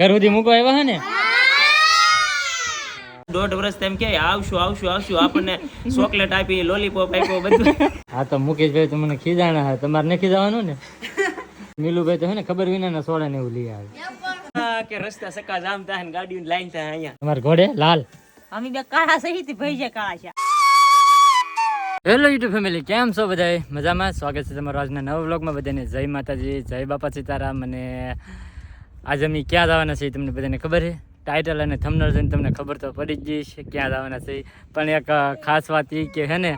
ઘર સુધી મૂકવા આવ્યા હે ને? દોઢ વર્ષ તેમ કે આવશું આવશું આવશું. આપણને ચોકલેટ આપી લોલીપોપ આપ્યો બધું. હા તો મુકેશભાઈ તો મને ખીજાણા હા. તમારે નથી જવાનું ને? નીલુભાઈ તો હે ને ખબર વિના ના સોડા ને એવું લઈ આવે. કે રસ્તા સકા જામ થાય ને ગાડીઓ લાઈન થાય અહીંયા. તમારે ઘોડે લાલ? અમે બે કાળા સહિત ભાઈ છે કાળા છે. હેલો યુટ્યુબ ફેમિલી કેમ છો બધા મજામાં? સ્વાગત છે તમારું આજના નવા વ્લોગમાં બધાને. જય માતાજી જય બાપા સીતારામ અને આજે અમે ક્યાં જવાના છીએ તમને બધાને ખબર છે? ટાઇટલ અને થમનર જોઈને તમને ખબર તો પડી જ ગઈ છે ક્યાં જવાના છે પણ એક ખાસ વાત એ કે હે ને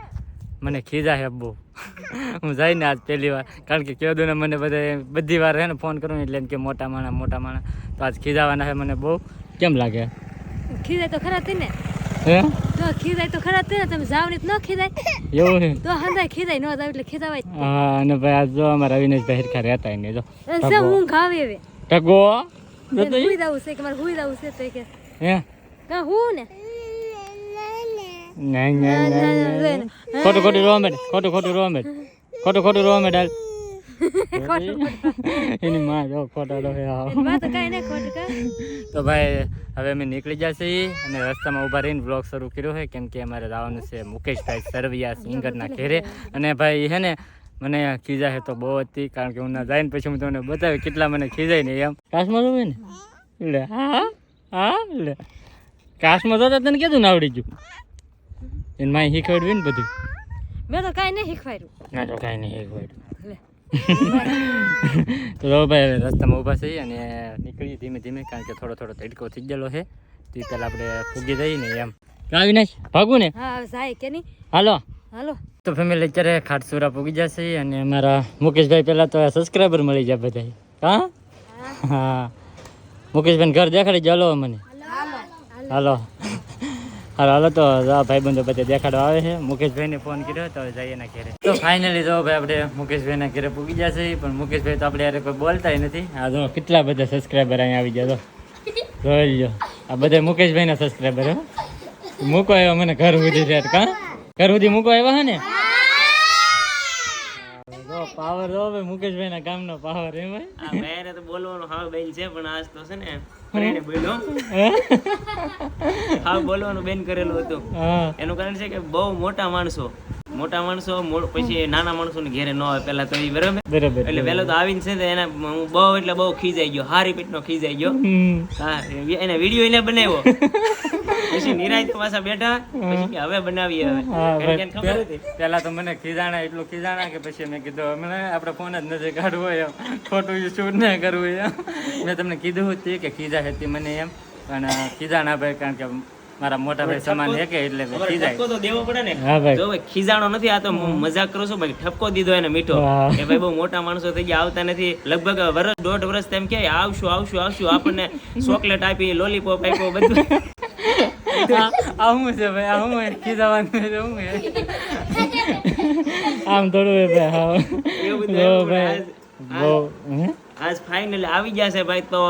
મને ખીજા હે બહુ. હું જઈને આજ પહેલી વાર કારણ કે કહેવું ને મને બધા બધી વાર હે ને ફોન કરું એટલે કે મોટા માણા મોટા માણા. તો આજ ખીજાવાના છે મને બહુ. કેમ લાગે? ખીજાય તો ખરા થઈને ને. હે? તો ખીજાય તો ખરા ને તમે જાવ ને ન ખીજાય. એવું છે? તો હંધાય ખીજાય ન જાવ એટલે ખીજાવાય હા અને ભાઈ આજ જો અમારા અવિનેશભાઈ હિરખા રહેતા એને જો. હું ઊંઘ હવે ટકો એને હુઈ જવું છે કે મારે હુઈ જવું છે તો કે હે? કા હું ને. નહીં નહીં નહીં નહીં. ખોટું ખોટું રોવા મેડ ખોટું ખોટું રોવા મેડ ખોટું ખોટું રોવા મેડ હાલ. એની માં જો ખોટા રોહે તો ભાઈ હવે અમે નીકળી જશે અને રસ્તામાં ઊભા રહીને બ્લોગ શરૂ કર્યો છે કેમ કે અમારે જવાનું છે મુકેશભાઈ સરવૈયા સિંગરના ઘેરે. અને ભાઈ હે ને મને ખીજા છે તો બહુ હતી કારણ કે હું ના જઈને પછી હું તમને બતાવી કેટલા મને ખીજાય ને એમ. કાશમાં જોવે ને? એટલે હા હા એટલે. કાશમાં જોતા તને કીધું ને આવડી ગયું? એને માય શીખવાડ્યું ને બધું. મેં તો કાંઈ નહીં શીખવાડ્યું. ના તો કાંઈ નહીં શીખવાડ્યું. તો ભાઈ હવે રસ્તામાં ઊભા છીએ અને નીકળીએ ધીમે ધીમે કારણ કે થોડો થોડો તડકો થઈ ગયેલો છે. તે પહેલાં આપણે ફૂગી જઈએ ને એમ. આવી નાખ. ભાગું ને? હા જાય કે નહીં? હાલો. હાલો. તો ફેમિલી અત્યારે ખાટસુરા પૂગી જશે અને અમારા મુકેશભાઈ પહેલાં તો સબસ્ક્રાઈબર મળી જાય બધા હા? હા. મુકેશભાઈ ઘર દેખાડી ચાલો મને હાલો. હાલો. હાલો તો ભાઈબંધો બધા દેખાડવા આવે છે. મુકેશભાઈને ફોન કર્યો તો જઈએ એના ઘરે. તો ફાઇનલી જો ભાઈ આપણે મુકેશભાઈના ઘરે પૂગી જશે પણ મુકેશભાઈ તો આપણે યારે કોઈ બોલતા નથી. આ જો કેટલા બધા સબસ્ક્રાઈબર અહીંયા આવી જાય તો જોઈ લો આ બધા મુકેશભાઈના સબસ્ક્રાઈબર હો. મૂકો એવો મને ઘર સુધી છે કા? ઘર સુધી મૂકો આવ્યા હે ને? જો પાવર તો હવે મુકેશભાઈ ના કામ નો પાવર એમ હોય. મેરે તો બોલવાનું હાવ બેન છે પણ આજ તો છે ને ફ્રેન્ડે બોલ્યો. હાવ બોલવાનું બેન કરેલું હતું. એનું કારણ છે કે બહુ મોટા માણસો મોટા માણસો પછી નાના માણસો ને ઘેરે ન આવે પેલા તો એ બરાબર? બરાબર એટલે વહેલો તો આવીને છે ને એના હું બહુ એટલે બહુ ખીજાઈ ગયો હારી પીટ નો ખીજાઈ ગયો. હા એને વીડિયો એને બનાવ્યો. પછી નિરાય પાછા બેઠા પછી કે હવે બનાવીએ હવે. કે ખબર હતી. પેલા તો મને ખીજાણા એટલું ખીજાણા કે પછી મેં કીધું મને આપણે ફોન જ નથી કાઢવો એમ. ખોટું શૂટ ના કરવું એમ. મેં તમને કીધું હતું કે ખીજા હતી મને એમ. પણ ખીજાણા ભાઈ કારણ કે મારા મોટા ભાઈ સમાન એક એટલે ખીજાય. તો દેવો પડે ને. હા ભાઈ. જો ભાઈ ખીજાણો નથી આ તો હું મજાક કરું છું ભાઈ ઠપકો દીધો એને મીઠો. કે ભાઈ બહુ મોટા માણસો થઈ ગયા આવતા નથી. લગભગ વર્ષ દોઢ વર્ષ તેમ કે આવશું આવશું આવશું આપણને ચોકલેટ આપી લોલીપોપ આપ્યો બધું. આ આ છે ભાઈ આવું હોય? ખીજાવાનું છે શું આમ થોડું હોય ભાઈ હા. જો ભાઈ આજ ફાઇનલી આવી ગયા છે ભાઈ તો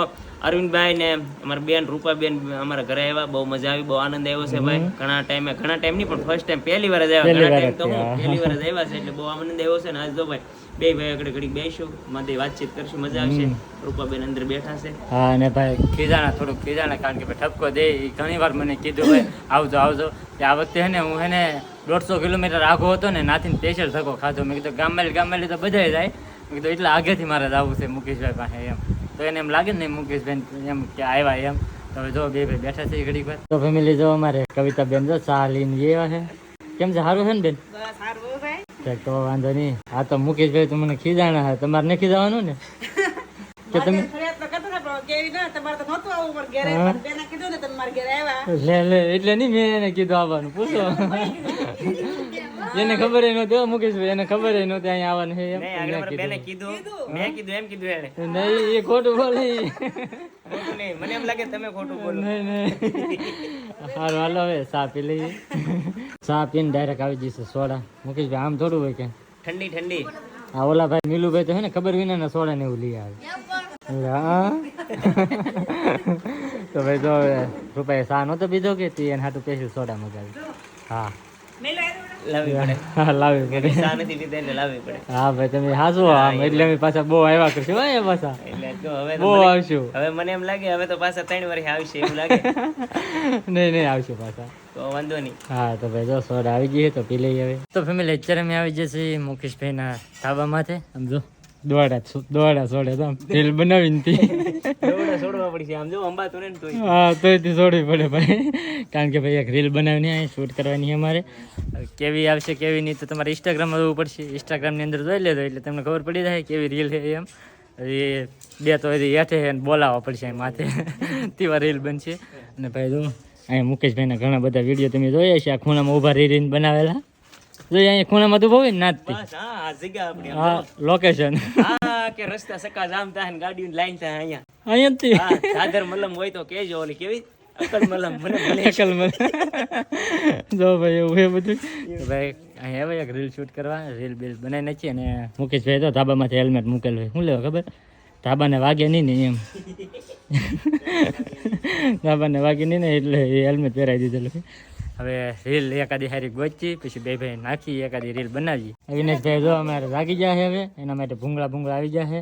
અરવિંદભાઈ ને અમારા બેન રૂપાબેન અમારા ઘરે આવ્યા બહુ મજા આવી બહુ આનંદ આવ્યો છે ભાઈ. ઘણા ટાઈમે ઘણા ટાઈમ નહીં પણ ફર્સ્ટ ટાઈમ પહેલી વાર જ આવ્યા. ઘણા ટાઈમ તો જ હું. પહેલી વાર જ આવ્યા છે એટલે બહુ આનંદ આવ્યો છે ને આજ તો ભાઈ. બે ભાઈ આગળ ઘડી બેસું માથી વાતચીત કરશું મજા આવશે. રૂપાબેન અંદર બેઠા છે. હા અને ભાઈ ખીજાણા થોડુંક ખીજાણા કારણ કે ભાઈ ઠપકો દે ઘણી વાર મને કીધું ભાઈ આવજો આવજો. કે આ વખતે હે ને હું હે ને દોઢસો કિલોમીટર આગો હતો ને નાથી સ્પેશિયલ થકો ખાધો. મેં કીધું ગામમાં ગામમાં તો બધા જાય. મેં કીધું એટલે આગેથી મારે જવું છે મુકેશભાઈ પાસે એમ. તો એને એમ લાગે ને મુકેશભાઈ એમ કે આવ્યા એમ. તો હવે જો બે ભાઈ બેઠા છે ઘડીક વાર. તો ફેમિલી જો અમારે કવિતા બેન જો ચા લઈને એવા છે. કેમ છે? સારું છે ને બેન? ઠીક, તો વાંધો નહીં. હા તો મુકેશભાઈ તમને મને ખીજાણા છે તમારે નથી ખીજાવાનું ને? કે તમે લે લે એટલે નહીં મેં એને કીધું આવવાનું. પૂછો. એને ખબર ય નહોતી મુકેશભાઈ. એને ખબર ય નહોતી અહીંયા આવવાનું. છે એમ નહીં આગળ મારા બેને કીધું. મેં કીધું એમ કીધું એને નહીં એ ખોટું બોલે. ખોટું નહીં. મને એમ લાગે તમે ખોટું બોલો. નહીં નહીં. સારું હાલો હવે ચા પી લઈએ. પીને ડાયરેક્ટ આવી જઈશું સોડા. મુકેશભાઈ આમ થોડું હોય કે? ઠંડી ઠંડી. આ ઓલા ભાઈ મિલુભાઈ તો હે ને ખબર વિના ના સોડા ને એવું લઈ આવે. હા? તો ભાઈ જો રૂપાએ સા નહોતો પીધો કે તી એને હાટું પેશી સોડા મગાવી. હા. લાવવી પડે. હા પડે. ચા નથી પીતા એટલે લાવવી પડે. હા ભાઈ તમે હાસુ આમ એટલે અમે પાછા બહુ આવ્યા કરશું હો પાછા. એટલે જો હવે બહુ મને- આવશું. હવે મને એમ લાગે હવે તો પાછા ત્રણ વર્ષ આવશે એવું લાગે. નહીં નહીં આવશું પાછા. તો વાંધો નહીં. હા તો ભાઈ જો સોડા આવી જઈએ તો પી તો ફેમિલી અત્યારે અમે આવી જશે મુકેશભાઈના ધાબા માથે. સમજો દોડા દોડા છોડે તો આમ તેલ બનાવીને તી. દોડા છોડવા પડશે આમ જો અંબાતું ને તો હા તો એથી છોડવી પડે ભાઈ. કારણ કે ભાઈ એક રીલ બનાવીને અહીં શૂટ કરવાની અમારે. કેવી આવશે કેવી નહીં તો તમારે ઇન્સ્ટાગ્રામમાં જોવું પડશે. ઇન્સ્ટાગ્રામની અંદર જોઈ લેજો એટલે તમને ખબર પડી જાય કેવી રીલ છે એમ. એ બે તો હજી હેઠે બોલાવવા પડશે અહીં માથે તેવા રીલ બનશે. અને ભાઈ જો અહીંયા મુકેશભાઈના ઘણા બધા વીડિયો તમે જોયા છે આ ખૂણામાં ઊભા રહી રહીને બનાવેલા. જોઈએ અહીંયા ખૂણામાં તું બહુ ના બસ હા આ જગ્યા આપણી હા લોકેશન હા કે રસ્તા સકા જામ થાય ને ગાડીની લાઈન થાય અહીંયા. અહીંયાથી હા સાદર મલમ હોય તો કેજો ઓલી કેવી? અકલ મલમ મને ભલે અકલ જો ભાઈ એવું એ બધું. ભાઈ અહીંયા હવે એક રીલ શૂટ કરવા રીલ બિલ બનાવી નાખી અને મુકેશભાઈ તો ધાબામાંથી હેલ્મેટ મૂકેલ હોય. શું લેવા ખબર? ધાબાને વાગે નહીં ને એમ. ધાબાને વાગે નહીં ને એટલે એ હેલ્મેટ પહેરાવી દીધેલું હવે રીલ એકાદી હારી ગોચી પછી બે ભાઈ નાખી એકાદી રીલ બનાવી. અવિનાશભાઈ જો અમારે લાગી જાય હવે એના માટે ભૂંગળા ભૂંગળા આવી જાય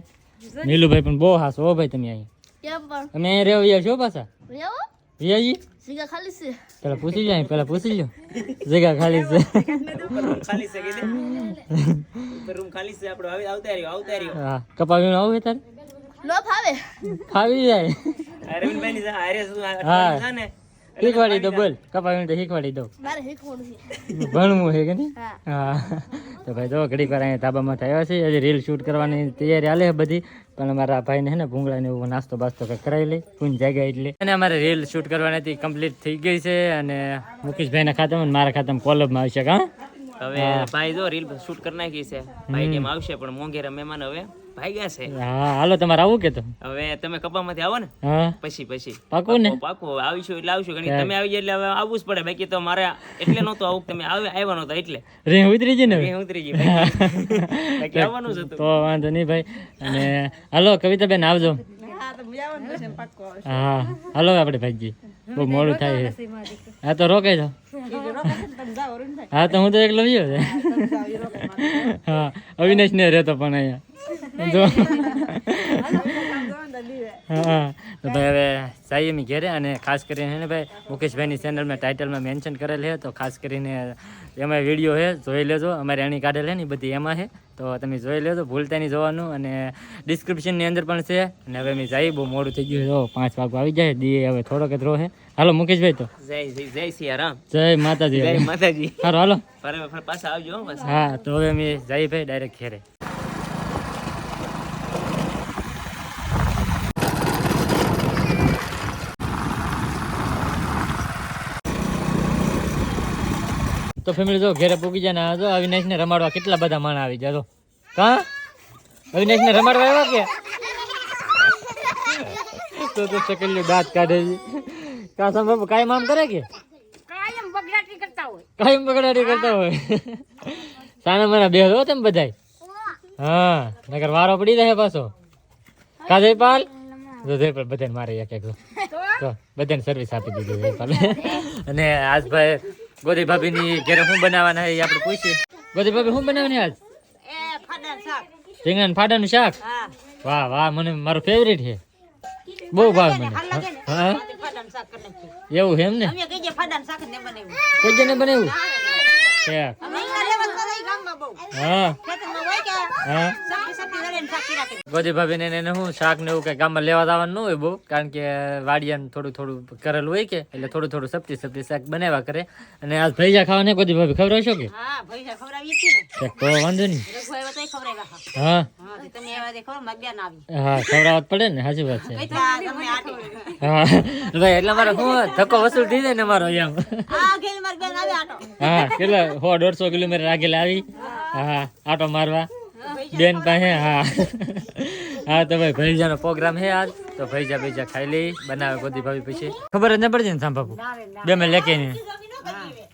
નીલુભાઈ પણ બહુ હાસો હો ભાઈ તમે અહીં તમે અહીંયા રહેવા છો પાછા? રિયાજી સિગા ખાલી છે. પેલા પૂછી જાય પેલા પૂછી લો જગ્યા ખાલી છે. ખાલી છે રૂમ ખાલી છે આપણો આવી આવતા રહ્યો આવતા રહ્યો. હા કપાવીને આવું તારે? નો ફાવે ફાવી જાય. અરવિંદભાઈ ની હારે શું હા. શીખવાડી દો બોલ. કપાવીને તો શીખવાડી દો. મારે શીખવું છે. ભણવું છે કે નહીં? હા. તો ભાઈ જો ઘડીક વાર અહીંયા ધાબામાં થયા છે. હજી રીલ શૂટ કરવાની તૈયારી હાલે બધી. પણ અમારા ભાઈને ને ભૂંગળા ને એવું નાસ્તો બાસ્તો કંઈક કરાવી લઈ ફૂન જાગ્યા એટલે. અને અમારે રીલ શૂટ કરવાની હતી કમ્પ્લીટ થઈ ગઈ છે. અને મુકેશભાઈના ખાતામાં મારા ખાતામાં કોલબમાં આવશે હા? હવે ભાઈ જો રીલ શૂટ કરી નાખી છે. ભાઈ ટેમ આવશે પણ મોંઘેરા મહેમાન હવે. ભાગ્યા છે. હા હાલો તમારે આવું કે તો. હવે તમે કપામાંથી આવો ને. હા. પછી પછી. પાકું ને? પાકું આવીશું એટલે આવશું. ઘણી તમે આવી જાય એટલે હવે આવવું જ પડે. બાકી તો મારે એટલે નહોતું આવું. તમે આવે આવ્યા નહોતા એટલે. રે ઉતરી જઈ ને ઉતરી જઈ બાકી. બાકી આવવાનું જ હતું. તો વાંધો નહીં ભાઈ. અને હાલો કવિતાબેન આવજો. હા હાલો આપણે ભાઈજી. બહુ મોડું થાય છે. હા તો રોકાઈ જાઓ. હા તો હું તો એકલો ગયો છે હા અવિનાશ ને રહેતો પણ અહીંયા. જો. હા તો ભાઈ હવે જઈએ અમે ઘેરે અને ખાસ કરીને હે ને ભાઈ મુકેશભાઈની ચેનલમાં ટાઇટલમાં મેન્શન કરેલ છે તો ખાસ કરીને એમાં વીડિયો છે જોઈ લેજો. અમારે એની કાઢેલ છે ને બધી એમાં છે. તો તમે જોઈ લેજો ભૂલતા નહીં જોવાનું. અને ડિસ્ક્રિપ્શનની અંદર પણ છે. અને હવે અમે જઈએ બહુ મોડું થઈ ગયું છે. જો પાંચ વાગ આવી જાય દી હવે થોડોક જ છે. હાલો મુકેશભાઈ તો. જય જય જય સિયારામ. જય માતાજી. જય માતાજી. હારો હાલો. ફરે ફરે પાછા આવજો હા તો હવે અમે જઈએ ભાઈ ડાયરેક્ટ ઘેરે. તો ફેમિલી જો ઘેરે પૂકી જાય ને જો અવિનાશ ને રમાડવા કેટલા બધા માણા આવી જાય જો. કા? અવિનાશ ને રમાડવા આવ્યા કે? તો તો ચકલ્યું દાંત કાઢે છે. કાસમ બાપુ કાયમ આમ કરે કે? કાયમ બગડાટી કરતા હોય. સાના મારા બે હો તમે બધાય. હા નગર વારો પડી જાય પાછો. કા જયપાલ જો જયપાલ બધાને મારે એક એક. જો બધાને સર્વિસ આપી દીધી જયપાલ અને આજ ભાઈ ગોદી ભાભીની ઘરે શું બનાવવાના છે આપણે પૂછીએ. ગોદી ભાભી શું બનાવવાની આજ? રીંગણ ફાડાનું શાક? વાહ વાહ મને મારું ફેવરેટ છે. બહુ ભાવ મને. એવું છે એમ ને? કોઈ જણે બનાવ્યું? હા. હા. ગોદી ભાભી ને એને શું શાક ને એવું કઈ ગામમાં લેવા જવાનું ન હોય બહુ કારણ કે વાડિયા થોડું થોડું કરેલું હોય કે એટલે થોડું થોડું સપ્તી સપ્તી શાક બનાવ્યા કરે. અને આજ ભૈજા ખાવા ને ગોદી ભાભી ખવડાવશો કે? ઠીક, વાંધો નહીં. હા. હા ખવડાવવા પડે ને સાચી વાત છે. હા ભાઈ એટલે મારે શું ધક્કો વસૂલ થઈ જાય ને મારો એમ. હા કેટલા સો દોઢસો કિલોમીટર આગળ આવી. હા આટો મારવા. બેન પાસે હા. હા તો ભાઈ ભૈજાનો પ્રોગ્રામ છે આજ. તો ભૈજા ભૈજા ખાઈ લઈ બનાવે ગોદી ભાભી પછી. ખબર જ ન પડતી ને સાંભાપુ બે મેં લેકે ને.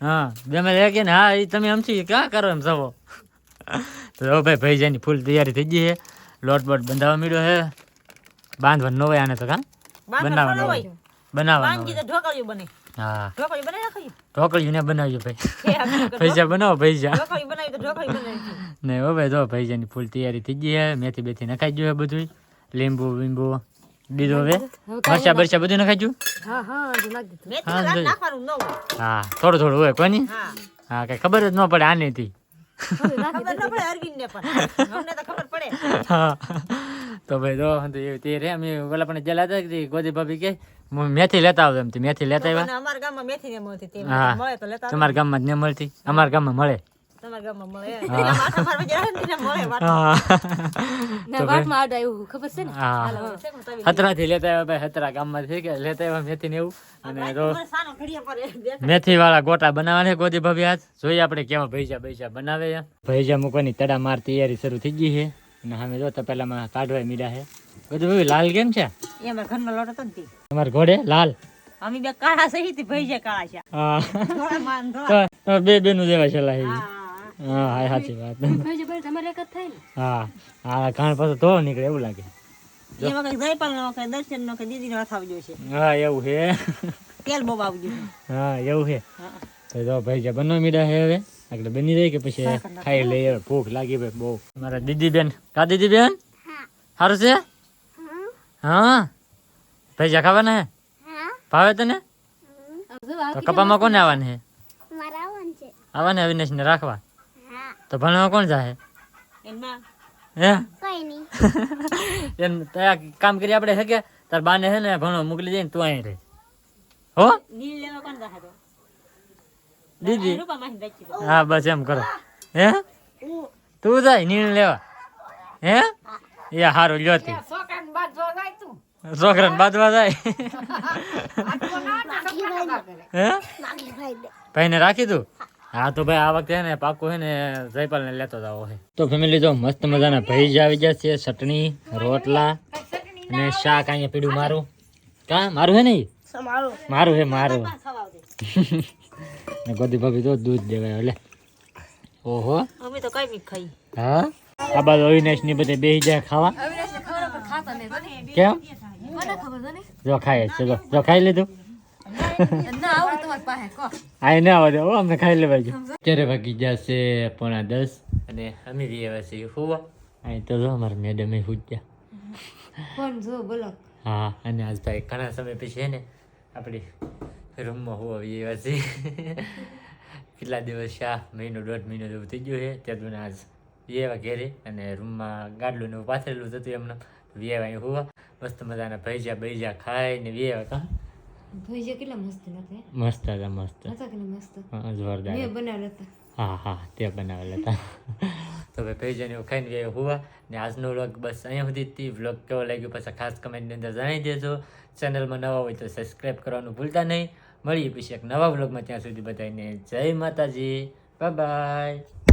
હા. બે મેં લેકે ને હા એ તમે આમથી ક્યાં કરો એમ સવો? તો હવે ભાઈ ભૈજાની ફૂલ તૈયારી થઈ ગઈ છે. લોટ બોટ બંધાવા મળ્યો છે. બાંધવાનું હોય આને તો કાં? બનાવવાનો હોય. બનાવવાનું હોય. હા. ઢોકળી બનાવી નાખી ઢોકળીયું ને બનાવજો ભાઈ. પૈસા બનાવો પૈસા ઢોકળી બનાવી તો ઢોકળી બનાવી ને હવે જો ફૂલ તૈયારી થઈ ગઈ છે. મેથી બેથી નખાઈ ગયું બધું લીંબુ બીંબુ બીજો હવે મરચા બરચા બધું નખાઈ હા હા હા, હા થોડું થોડું હોય કોની હા. હા કઈ ખબર જ ન પડે નાખી ખબર ન પડે. અરવિંદને પણ. અમને તો ખબર પડે. હા. તો ભાઈ જો તો એ તે રે અમે ઓલા પણ જેલા હતા કે ગોદી ભાભી કે મેથી લેતા આવું એમ મેથી લેતા આવ્યા. અમારા ગામમાં મેથી ને મળતી હા. મળે તો લેતા આવજો. તમારા ગામમાં જ ન મળતી અમારા ગામમાં મળે. ગામમાં મળે મારવા જાય ને મળે ના વાટમાં આડ આવ્યું ખબર છે ને હા છે ને તવી. હતરાથી લેતા આવ્યા ભાઈ હતરા ગામમાં છે કે લેતા આવ્યા મેથી ને એવું અને તો મને સાનો ઘડિયા પર દેખાય. મેથી વાળા ગોટા બનાવવાના ગોદી ભાભી હાથ જોઈએ આપણે કેવા ભૈજા ભૈજા બનાવે ભૈજા મૂકવાની તડા માર તૈયારી શરૂ થઈ ગઈ છે અને સામે જો તપેલામાં કાઢવાય મીરા છે ગોદી ભાઈ લાલ કેમ છે એ અમારા ઘરનો લોટ હતો ને તે. ઘોડે લાલ અમે બે કાળા સહિત ભાઈ છે કાળા છે હા બે બેનું જેવા છેલ્લા છે હા, હા સાચી વાત. ભાઈ ભાઈ તમારે એક જ થાય ને. હા હા ઘાણ પાછો ધો નીકળે એવું લાગે. હા. એમાં કઈ જયપાલનો, કઈ દર્શનનો, કઈ દીદીનો હાથ આવી છે. હા એવું છે તેલ બહુ આવી હા એવું છે તો જો ભાઈ જે મીડા છે હવે આગળ બની જાય કે પછી ખાઈ લઈએ ભૂખ લાગી ભાઈ બહુ. મારા દીદી બેન કા દીદી બેન સારું છે? હા. ભૈજા ખાવાના હે? ભાવે તને? જો તો કપામાં કોને આવવાના હે? આવવાને અવિનાશ ને રાખવા? તો ભણવા કોણ જાય હે? એમ ત્યાં કામ કરી આપણે હે કે? તાર બાને હે ને ભણવા મોકલી દે ને તું અહીં રહે. હો? તો? દીદી. હા બસ એમ કરો. હે? તું જાય નીણ લેવા. હે? એ હારું લ્યો તી. છોકરાને બાંધવા જાય હે? ભાઈને રાખી દઉં હા તો ભાઈ આ વખતે ને પાકું હે ને જયપાલ ને લેતો જાવ હે. તો ફેમિલી જો મસ્ત મજાના ભેજ આવી ગયા છે ચટણી રોટલા અને શાક અહીંયા પીડું મારું. કા મારું હે ને? મારું હે મારું. ને ગોદી ભાભી તો દૂધ દેવાય એટલે ઓહો. અમે તો કઈ બી ખાઈ. હા? આ બાજુ અવિનાશની બધે બેસી જાય ખાવા. કેમ? મને ખબર છે જો ખાય છે જો. જો ખાઈ લીધું? ના આવડે તમારી પાસે કહો. આ ના આવે હો અમે ખાઈ લેવા જો અત્યારે વાગી જશે પોણા દસ અને અમે બી છીએ. હુવા અહીં તો જો અમારા મેડમ ફોન જો બોલો. હા અને આજ ભાઈ ઘણા સમય પછી છે ને આપણી રૂમમાં હોવા છીએ. કેટલા દિવસ શા મહિનો દોઢ મહિનો જેવું થઈ ગયું છે. ત્યાં આજ વિયેવા ઘેરે અને રૂમમાં ગાડલું ને એવું પાથરેલું થતું હતું એમને. વેવા અહીં હોવા મસ્ત મજાના ભૈજા બૈજા ખાઈને વેવા કા ભાઈ જે કેટલા મસ્ત નતા મસ્ત હતા મસ્ત. હતા કે મસ્ત? જોરદાર મેં બનાવેલા હતા. હા હા તે બનાવેલા હતા. તો ભાઈ ભેજાને એવું ખાઈને ગયા હુવા ને આજનો વ્લોગ બસ અહીંયા સુધી હતી વ્લોગ કેવો લાગ્યો પછી ખાસ કમેન્ટની અંદર જણાવી દેજો. ચેનલમાં નવા હોય તો સબસ્ક્રાઈબ કરવાનું ભૂલતા નહીં. મળીએ પછી એક નવા વ્લોગમાં ત્યાં સુધી બધાને જય માતાજી. Bye bye